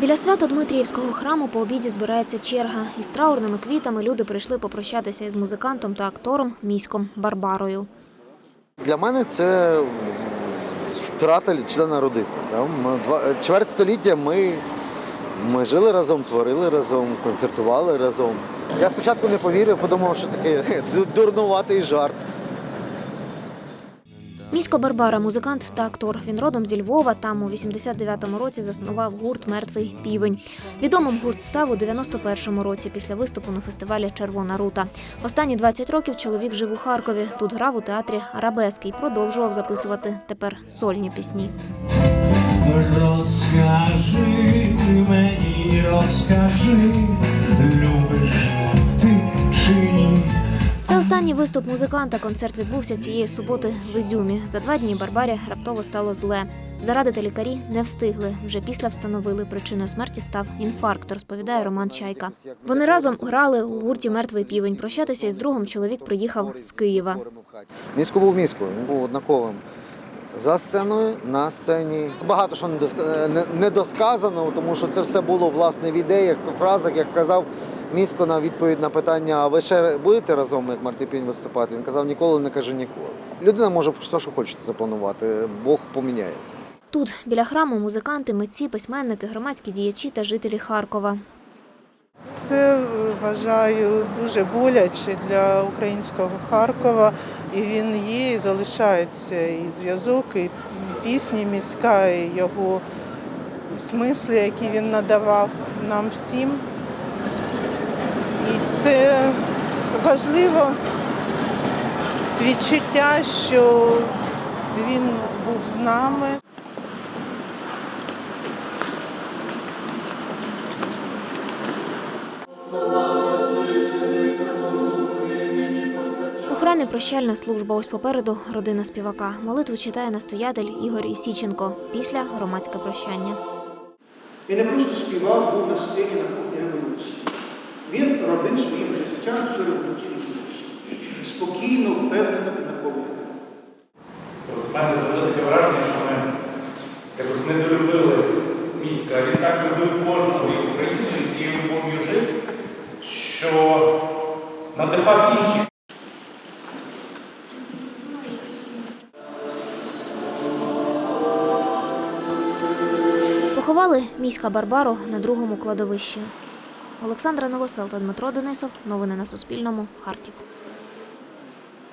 Біля Свято-Дмитріївського храму по обіді збирається черга. Із траурними квітами люди прийшли попрощатися із музикантом та актором Міськом Барбарою. Для мене це втрата члена родини. Чверть століття ми, ми жили разом, творили разом, концертували разом. Я спочатку не повірив, подумав, що таке ду- дурнуватий жарт. Місько Барбара музикант та актор. Він родом зі Львова. Там у 89-му році заснував гурт Мертвий півень. Відомим гурт став у 91-му році після виступу на фестивалі Червона рута. Останні 20 років чоловік жив у Харкові. Тут грав у театрі Арабески і продовжував записувати тепер сольні пісні. Розкажи мені, розкажи, виступ музиканта. Концерт відбувся цієї суботи в Ізюмі. За два дні Барбарі раптово стало зле. Зарадити лікарі не встигли. Вже після встановили причиною смерті став інфаркт, розповідає Роман Чайка. Вони разом грали у гурті Мертвий півень. Прощатися із другом чоловік приїхав з Києва. Місько був місько, він був однаковим. За сценою, на сцені. Багато що не- недосказано, тому що це все було власне в ідеях, в фразах, як казав місько на відповідь на питання, а ви ще будете разом, як Мартипінь виступати? Він казав, ніколи не каже ніколи. Людина може все, що хоче запланувати, Бог поміняє. Тут біля храму музиканти, митці, письменники, громадські діячі та жителі Харкова. Це е, вважаю дуже боляче для українського Харкова, і він є і залишається і зв'язок, і пісні міська, і його смисли, які він надавав нам всім. І це важливо відчуття, що він був з нами. У храмі прощальна служба. Ось попереду родина співака. Молитву читає настоятель Ігор Ісіченко. Після громадське прощання. Він не просто співав, був на сцені на кухні революції. Він робив своїм життям цю революцію. Спокійно, впевнено і наполегливо. От в мене завжди таке враження, що ми якось недолюбили міська, а він так любив кожного і Україну, і цією любов'ю жив, що надихав інших. Поховали міська Барбару на другому кладовищі. Олександра Новосел та Дмитро Денисов. Новини на Суспільному. Харків.